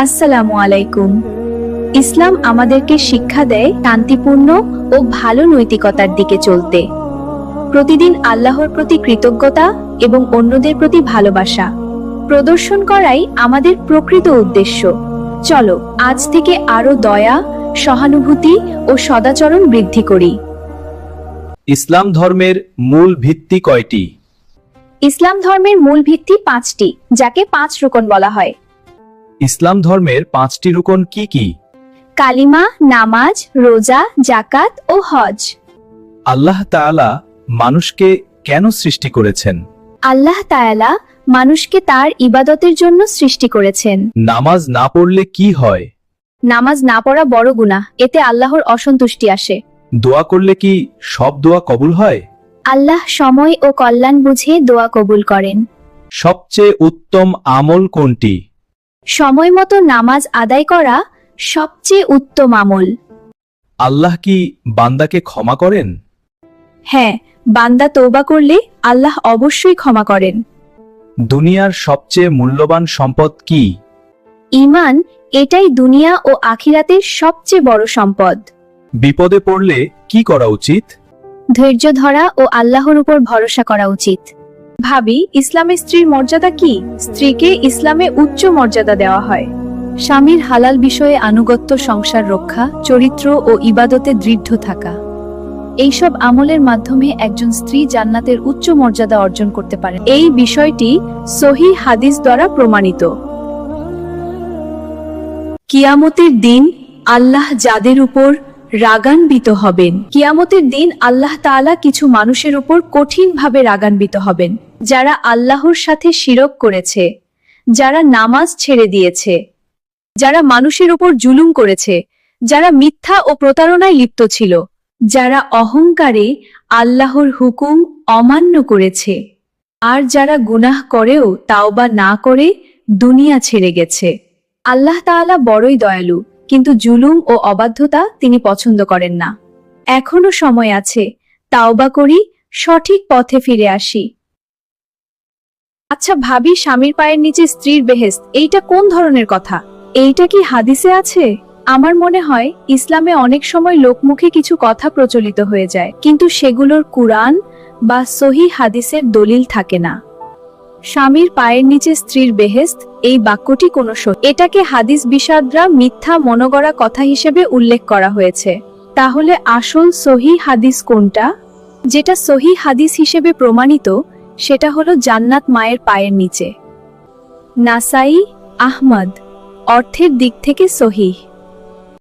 আসসালামু আলাইকুম। ইসলাম আমাদেরকে শিক্ষা দেয় শান্তিপূর্ণ ও ভালো নৈতিকতার দিকে চলতে। প্রতিদিন আল্লাহর প্রতি কৃতজ্ঞতা এবং অন্যদের প্রতি ভালোবাসা। প্রদর্শন করাই আমাদের প্রকৃত উদ্দেশ্য। চলো আজ থেকে আরও দয়া সহানুভূতি ও সদাচরণ বৃদ্ধি করি। ইসলাম ধর্মের মূল ভিত্তি কয়টি? ইসলাম ধর্মের মূল ভিত্তি পাঁচটি যাকে পাঁচ রোকন বলা হয়। ইসলাম ধর্মের পাঁচটি রুকন কি কি? কালিমা নামাজ রোজা জাকাত ও হজ। আল্লাহ তাআলা মানুষকে কেন সৃষ্টি করেছেন? আল্লাহ তায়ালা মানুষকে তার ইবাদতের জন্য সৃষ্টি করেছেন। নামাজ না পড়লে কি হয়? নামাজ না পড়া বড় গুনাহ এতে আল্লাহর অসন্তুষ্টি আসে। দোয়া করলে কি সব দোয়া কবুল হয়? আল্লাহ সময় ও কল্যাণ বুঝে দোয়া কবুল করেন। সবচেয়ে উত্তম আমল কোনটি? সময় মতো নামাজ আদায় করা সবচেয়ে উত্তম আমল। আল্লাহ কি বান্দাকে ক্ষমা করেন? হ্যাঁ বান্দা তৌবা করলে আল্লাহ অবশ্যই ক্ষমা করেন। দুনিয়ার সবচেয়ে মূল্যবান সম্পদ কি? ঈমান এটাই দুনিয়া ও আখিরাতের সবচেয়ে বড় সম্পদ। বিপদে পড়লে কি করা উচিত? ধৈর্য ধরা ও আল্লাহর উপর ভরসা করা উচিত। ভাবি, ইসলামে স্ত্রীর মর্যাদা কি? স্ত্রীকে ইসলামে উচ্চ মর্যাদা দেওয়া হয়। স্বামীর হালাল বিষয়ে আনুগত্য, সংসার রক্ষা, চরিত্র ও ইবাদতে দৃঢ় থাকা। এইসব আমলের মাধ্যমে একজন স্ত্রী জান্নাতের উচ্চ মর্যাদা অর্জন করতে পারে। এই বিষয়টি সহি হাদিস দ্বারা প্রমাণিত। কিয়ামতের দিন আল্লাহ যাদের উপর রাগান্বিত হবেন, কিয়ামতের দিন আল্লাহ তাআলা কিছু মানুষের উপর কঠিনভাবে রাগান্বিত হবেন। যারা আল্লাহর সাথে শিরক করেছে, যারা নামাজ ছেড়ে দিয়েছে, যারা মানুষের ওপর জুলুম করেছে, যারা মিথ্যা ও প্রতারণায় লিপ্ত ছিল, যারা অহংকারে আল্লাহর হুকুম অমান্য করেছে, আর যারা গুনাহ করেও তাওবা না করে দুনিয়া ছেড়ে গেছে। আল্লাহ তাআলা বড়ই দয়ালু, কিন্তু জুলুম ও অবাধ্যতা তিনি পছন্দ করেন না। এখনও সময় আছে, তাওবা করি, সঠিক পথে ফিরে আসি। আচ্ছা ভাবি, স্বামীর পায়ের নিচে স্ত্রীর বেহেস্ত এইটা কোন ধরনের কথা? এইটা কি হাদিসে আছে? আমার মনে হয়, ইসলামে অনেক সময় লোকমুখে কিছু কথা প্রচলিত হয়ে যায়, কিন্তু সেগুলোর কুরআন বা সহি হাদিসের দলিল থাকে না। স্বামীর পায়ের নিচে স্ত্রীর বেহেস্ত এই বাক্যটি কোনো এটাকে হাদিস বিশারদরা মিথ্যা মনোগড়া কথা হিসেবে উল্লেখ করা হয়েছে। তাহলে আসল সহি হাদিস কোনটা? যেটা সহি হাদিস হিসেবে প্রমাণিত সেটা হলো জান্নাত মায়ের পায়ের নিচে। নাসাই আহমদ অর্থের দিক থেকে সহি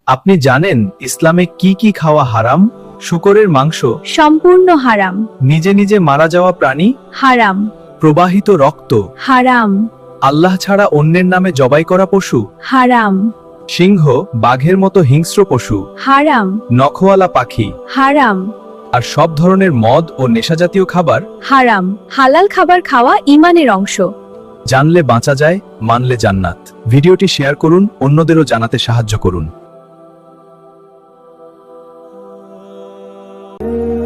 আপনি জানেন ইসলামে কি কি খাওয়া হারাম? শুকরের মাংস। সম্পূর্ণ হারাম। নিজে নিজে মারা যাওয়া প্রাণী। হারাম। প্রবাহিত রক্ত। হারাম। আল্লাহ ছাড়া অন্যের নামে জবাই করা পশু। হারাম। সিংহ বাঘের মতো হিংস্র পশু। হারাম। নখওয়ালা পাখি। হারাম। আর সব ধরনের মদ ও নেশাজাতীয় খাবার হারাম। হালাল খাবার খাওয়া ইমানের অংশ। জানলে বাঁচা যায় মানলে জান্নাত। ভিডিওটি শেয়ার করুন অন্যদেরও জানাতে সাহায্য করুন।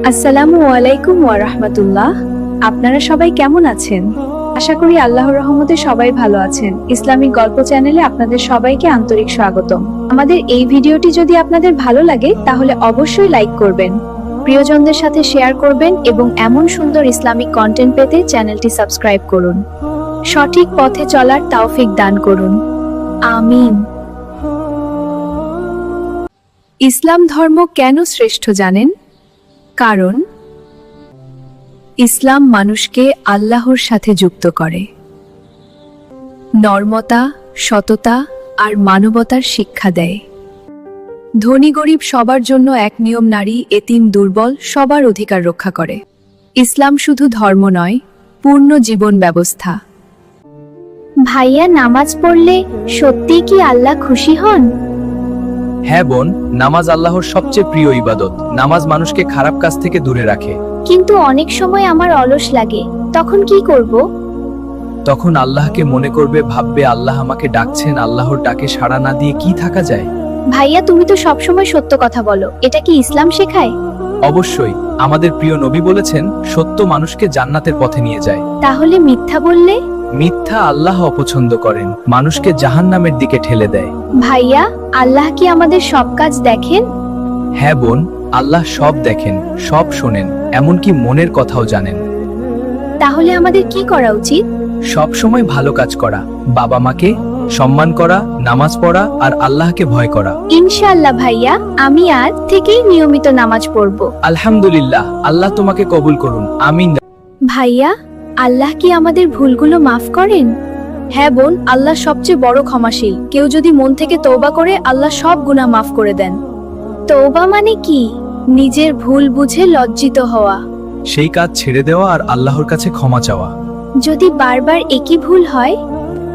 আসসালামু আলাইকুম ওয়া রাহমাতুল্লাহ। আপনারা সবাই কেমন আছেন? আশা করি আল্লাহর রহমতে সবাই ভালো আছেন। ইসলামিক গল্প চ্যানেলে আপনাদের সবাইকে আন্তরিক স্বাগতম। আমাদের এই ভিডিওটি যদি আপনাদের ভালো লাগে তাহলে অবশ্যই লাইক করবেন। প্রিয়জনদের সাথে শেয়ার করবেন এবং এমন সুন্দর ইসলামিক কন্টেন্ট পেতে চ্যানেলটি সাবস্ক্রাইব করুন। সঠিক পথে চলার তাওফিক দান করুন। আমিন। ইসলাম ধর্ম কেন শ্রেষ্ঠ জানেন? কারণ, ইসলাম মানুষকে আল্লাহর সাথে যুক্ত করে। নর্মতা, সততা আর মানবতার শিক্ষা দেয়। ধনী গরিব সবার জন্য এক নিয়ম নারী এতিম দুর্বল সবার অধিকার রক্ষা করে। ইসলাম শুধু ধর্ম নয় পূর্ণ জীবন ব্যবস্থা। ভাইয়া নামাজ পড়লে সত্যি কি আল্লাহ খুশি হন? হ্যাঁ বোন নামাজ আল্লাহর সবচেয়ে প্রিয় ইবাদত। নামাজ মানুষকে খারাপ কাজ থেকে দূরে রাখে। কিন্তু অনেক সময় আমার অলস লাগে তখন কি করব? তখন আল্লাহকে মনে করবে ভাববে আল্লাহ আমাকে ডাকছেন আল্লাহর ডাকে সাড়া না দিয়ে কি থাকা যায়? ভাইয়া তুমি তো সবসময় সত্য কথা বলো। এটা কি ইসলাম শেখায়? অবশ্যই। আমাদের প্রিয় নবী বলেছেন সত্য মানুষকে জান্নাতের পথে নিয়ে যায়। তাহলে মিথ্যা বললে? মিথ্যা আল্লাহ অপছন্দ করেন মানুষকে জাহান্নামের দিকে ঠেলে দেয়। ভাইয়া আল্লাহ কি আমাদের সব কাজ দেখেন? হ্যাঁ বোন আল্লাহ সব দেখেন সব শোনেন এমনকি মনের কথাও জানেন। তাহলে আমাদের কি করা উচিত? সব সময় ভালো কাজ করা বাবা মাকে সম্মান করা নামাজ পড়া আর আল্লাহকে ভয় করা। ইনশাআল্লাহ ভাইয়া আমি আজ থেকেই নিয়মিত নামাজ পড়ব। আলহামদুলিল্লাহ আল্লাহ তোমাকে কবুল করুন। আমিন। ভাইয়া আল্লাহ কি আমাদের ভুলগুলো মাফ করেন? হ্যাঁ বোন আল্লাহ সবচেয়ে বড় ক্ষমাশীল। কেউ যদি মন থেকে তৌবা করে আল্লাহ সব গুনাহ মাফ করে দেন। তৌবা মানে কি? নিজের ভুল বুঝে লজ্জিত হওয়া। সেই কাজ ছেড়ে দেওয়া আর আল্লাহর কাছে ক্ষমা চাওয়া। যদি বারবার একই ভুল হয়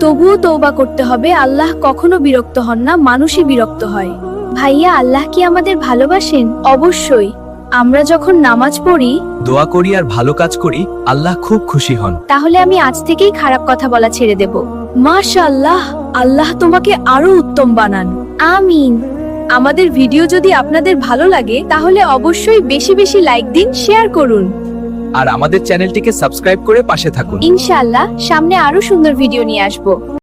তবুও তৌবা করতে হবে আল্লাহ কখনো বিরক্ত হন না মানুষই বিরক্ত হয়। ভাইয়া আল্লাহ কি আমাদের ভালোবাসেন? অবশ্যই। আমরা যখন নামাজ পড়ি দোয়া করি আর ভালো কাজ করি আল্লাহ খুব খুশি হন। তাহলে আমি আজ থেকেই খারাপ কথা বলা ছেড়ে দেব। মাশাআল্লাহ আল্লাহ তোমাকে আরও উত্তম বানান। আমিন। আমাদের ভিডিও যদি আপনাদের ভালো লাগে তাহলে অবশ্যই বেশি বেশি লাইক দিন শেয়ার করুন। আর আমাদের চ্যানেলটিকে সাবস্ক্রাইব করে পাশে থাকুন। ইনশাআল্লাহ সামনে আরও সুন্দর ভিডিও নিয়ে আসব।